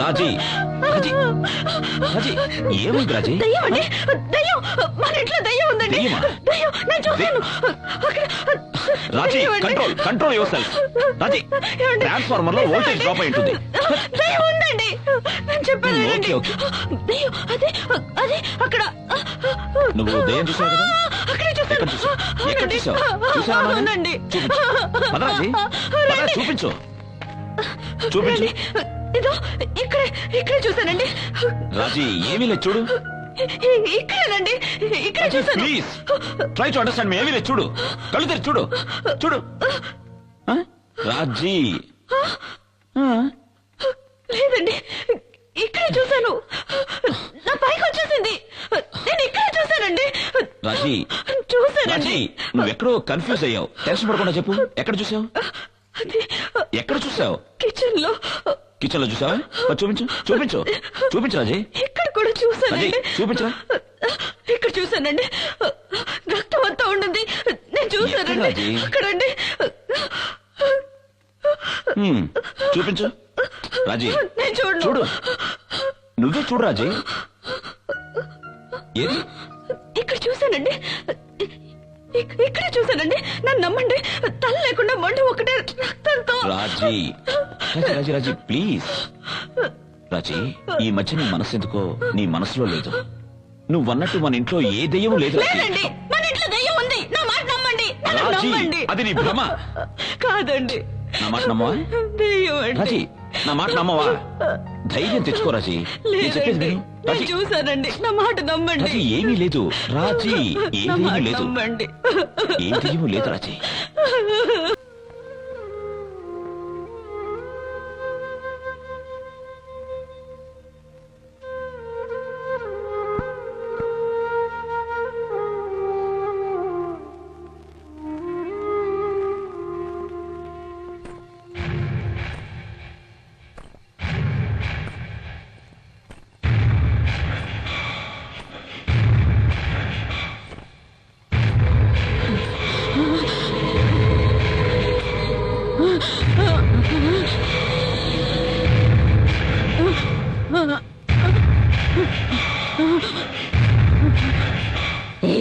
రాజీ రాజీ రాజీ ఏమైంది రాజీ? దయ్యం అండి దయ్యం మన ఇంట్లో దయ్యం ఉందండి. దయ్యమా? దయ్యం నేను చూశాను. అక్కడ రాజీ దయ్యం అండి. Control control yourself. రాజీ ఏమండి? ట్రాన్స్ఫార్మర్లో వోల్టేజ్ డ్రాప్ అయి ఉంటుంది. దయ్యం ఉందండి. నేను చెప్పాను ఓకే, వినండి. ఓకే. దయ్యం అదే అదే అక్కడ. నువ్వు దయ్యం చూసావు కదా? అక్కడే ఎక్కడ చూసావు? ఎక్కడ అవునండి. చూసావు? చూసావా అవునండి. చూపించు. పద రాజీ పద. చూపించు. చూపించు. రండి. ఇదో ఇక్కడే ఇక్కడే చూశానండి. రాజీ ఏమీ లేదు చూడు. ఇక్కడేనండి. ఇక్కడే చూశాను. ప్లీజ్ ట్రై టు అండర్స్టాండ్ మీ ఏమీ లేదు చూడు. కళ్ళు తెరి చూడు. చూడు? రాజీ? లేదండి. ఇక్కడే చూశాను. నా పైకి వచ్చేసింది. నేను ఇక్కడే చూశానండి. రాజీ. చూశానండి. రాజీ నువ్వెక్కడో కన్ఫ్యూజ్ అయ్యావు. టెన్షన్ పడకుండా చెప్పు. ఎక్కడ చూసావు ఎక్కడ చూసావు కిచెన్లో. కిచెన్లో చూసావా చూపించు చూపించు. చూపించు రాజీ. ఇక్కడ కూడా రాజీ చూపించరా ఇక్కడ చూశానండి. రక్తం అంతా ఉండింది. నేను చూశానండి. రాజీ? అక్కడండి. చూపించు. రాజీ నేను చూడను. చూడు. నువ్వే చూడు రాజీ. ఏది? ఇక్కడ చూశానండి. ఇక్- ఇక్కడే చూశానండి. నన్ను నమ్మండి. తల లేకుండా మండు ఒకటే రక్తంతో. రాజీ. రాజీ రాజీ రాజీ ప్లీజ్. రాజీ ఈ మధ్య నీ మనసు ఎందుకో నీ మనసులో లేదు. నువ్వు అన్నట్టు మన ఇంట్లో ఏ దెయ్యం లేదు రాజీ. లేదండి మన ఇంట్లో దయ్యం ఉంది. నా మాట నమ్మండి నన్ను రాజీ నమ్మండి. అది నీ భ్రమ. కాదండి. నా మాట నమ్మవా? దయ్యం రాజీ నా మాట నమ్మవా? ధైర్యం తెచ్చుకో రాజీ. నేను చెప్పేది లేదండి విను. నేను రాజీ. చూశానండి. నా మాట నమ్మండి. రాజీ ఏమీ లేదు. రాజీ నా ఏమీ మాట లేదు. నమ్మండి. ఏం లేదు రాజీ.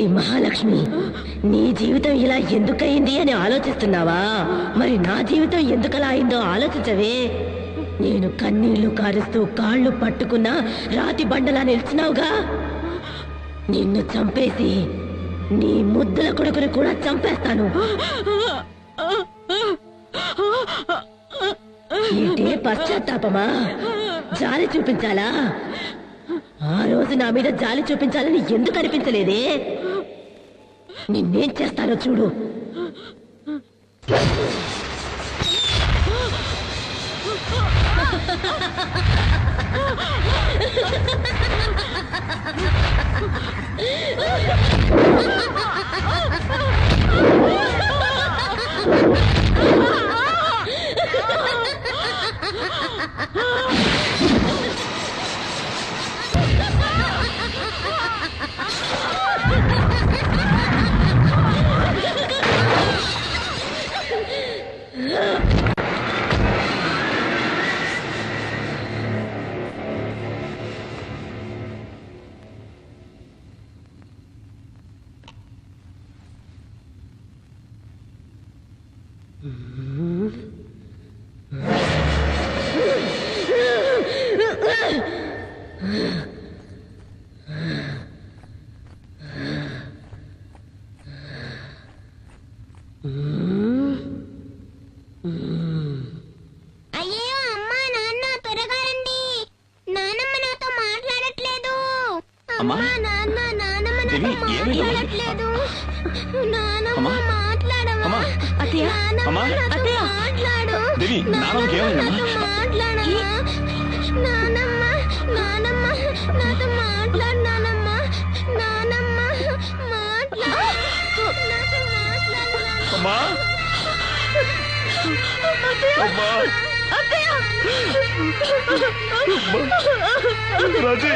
మహాలక్ష్మి నీ జీవితం ఇలా ఎందుకయింది అని ఆలోచిస్తున్నావా? మరి నా జీవితం ఎందుకలా అయిందో ఆలోచించవే. నేను కన్నీళ్ళు కారుస్తూ కాళ్ళు పట్టుకున్నా రాతి బండలా నిలిచినావుగా. నిన్ను చంపేసి నీ ముద్దల కొడుకుని కూడా చంపేస్తాను. ఇదే పశ్చాత్తాపమా? జాలి చూపించాలా? ఆ రోజు నా మీద జాలి చూపించాలని ఎందుకు అనిపించలేదే? నిన్నేం చేస్తానో చూడు. అయ్యో అమ్మా నాన్న త్వరగా రండి నానమ్మ నాతో మాట్లాడట్లేదు అమ్మా? నాన్న నానమ్మ నాతో? మాట్లాడట్లేదు నానమ్మ? మాట్లాడవా నానమ్మ? నాతో. మాట్లాడు? నాతో మాట్లాడమ్మా నానమ్మ నానమ్మ నాతో మాట్లాడు అమ్మా. అమ్మా. రాజీ?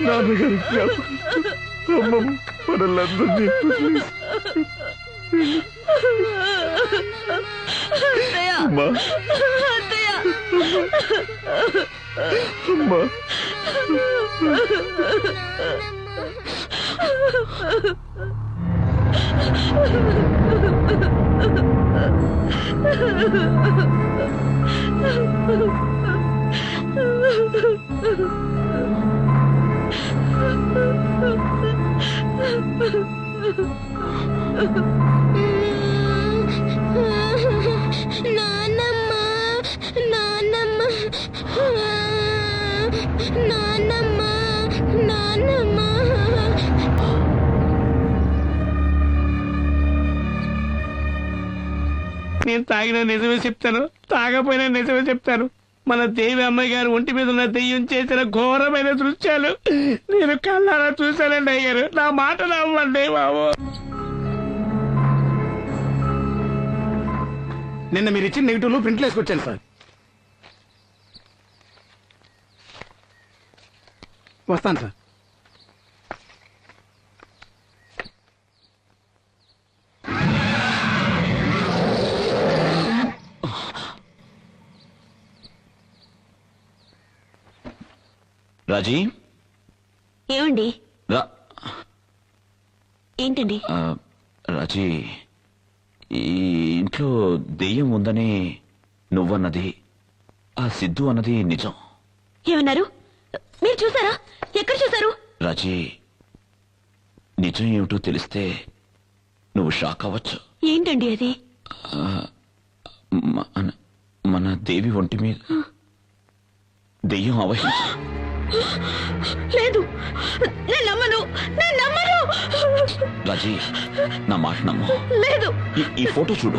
నాన్నగారి జ్ఞాపకం అమ్మమ్మ అమ్మా. అత్తయ్య అమ్మా నేను తాగిన నిజమే చెప్తాను. తాగపోయినా నిజమే చెప్తాను. మన దేవి అమ్మాయి గారు ఒంటి మీద ఉన్న దెయ్యం చేసిన ఘోరమైన దృశ్యాలు నేను కళ్ళారా చూశానండి అయ్యారు నా మాట నమ్మండి బాబు. నిన్న మీరు ఇచ్చిన నెగిటివ్లు ప్రింట్లు వేసుకొచ్చాను సార్. వస్తాను సార్. రాజీ? ఏమండి? రా. ఏంటండి? ఆ, రాజీ ఈ ఇంట్లో దెయ్యం ఉందని నువ్వన్నది ఆ సిద్ధు అన్నది నిజం. ఏమన్నారు? మీరు చూసారా? ఎక్కడ చూసారు రాజీ నిజం ఏమిటో తెలిస్తే నువ్వు షాక్ అవ్వచ్చు. ఏంటండి అది? మన మన దేవి ఒంటి మీద దెయ్యం అవహించు లేదు. నేను నమ్మను. నేను నమ్మను. రాజీ నా మాట నమ్ము. లేదు. ఈ- ఈ ఫోటో చూడు.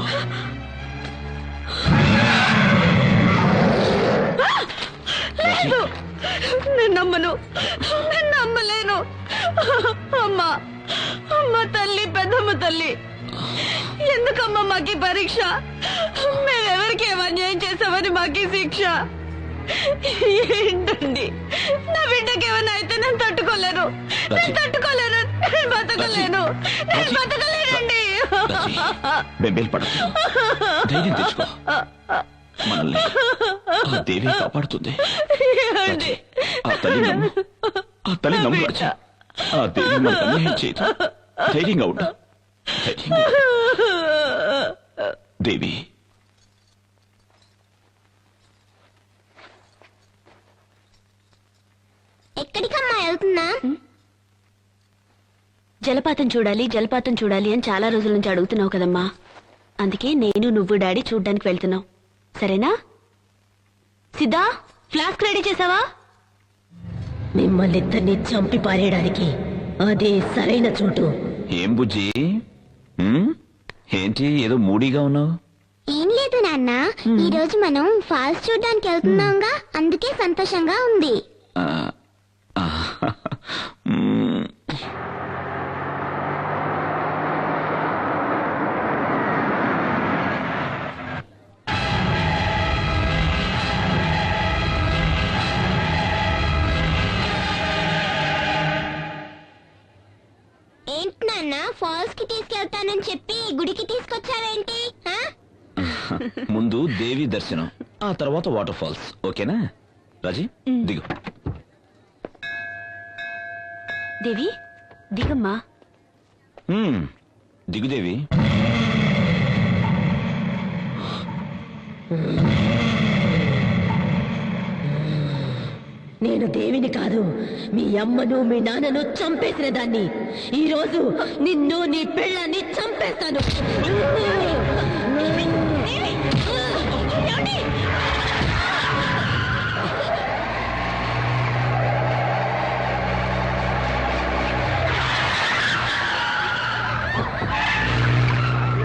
రాజీ, లేదు. నేను నమ్మను. నేను నమ్మలేను. అమ్మా అమ్మ తల్లి పెద్దమ్మ తల్లి. ఎందుకమ్మా మాకి పరీక్ష? మేమెవరికి ఏం అన్యాయం చేసామని మాకి శిక్ష? ఏంటండి? నా బిడ్డకి ఏమైనా అయితే నేను తట్టుకోలేను. నేను. తట్టుకోలేను. నేను బతకలేను. నేను. బతకలేనండి. రాజీ, బెంబేలు పడకు ధైర్యం తెచ్చుకో. మనల్ని ఆ దేవి కాపాడుతుంది. ఏమండి? ఆ తల్లి నమ్ము. ఆ తల్లి నమ్ము రాజీ ఆ దేవి మనకు అన్యాయం చేయదు. ధైర్యంగా ఉండు. ధైర్యంగా ఉండు. దేవి వెళ్తున్నా జలపాతం చూడాలి జలపాతం చూడాలి అని చాలా రోజుల నుంచి అడుగుతున్నావు కదమ్మా. అందుకే నేను నువ్వు డాడీ చూడ్డానికి వెళ్తున్నావు. సరేనా? సిద్ధా ఫ్లాస్క్ రెడీ చేసావా? మిమ్మల్ని ఇద్దరిని చంపి పారేయడానికి అదే సరైన చోటు. ఏం బుజ్జి? ఉమ్? ఏంటి ఏదో మూడీగా ఉన్నావు? ఏం లేదు నాన్న. ఈ రోజు మనం ఫాల్స్ చూడడానికి వెళ్తున్నాంగా అందుకే సంతోషంగా ఉంది. ఆ, కి తీసుకెళ్తానని చెప్పి గుడికి తీసుకొచ్చావేంటి? ఆ? ముందు దేవి దర్శనం ఆ తర్వాత వాటర్ ఫాల్స్ ఓకేనా? రాజీ దిగు. దేవి దిగమ్మా. ఉమ్, దిగు దేవి. నేను దేవిని కాదు. మీ అమ్మను మీ నాన్నను చంపేసిన దాన్ని. ఈ రోజు నిన్ను నీ పిల్లని చంపేస్తాను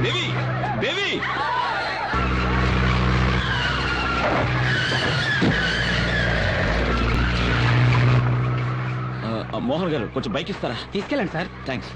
దేవి దేవి ఆ, ఆ, మోహన్ గారు కొంచెం బైక్ ఇస్తారా? తీసుకెళ్ళండి సార్. థ్యాంక్స్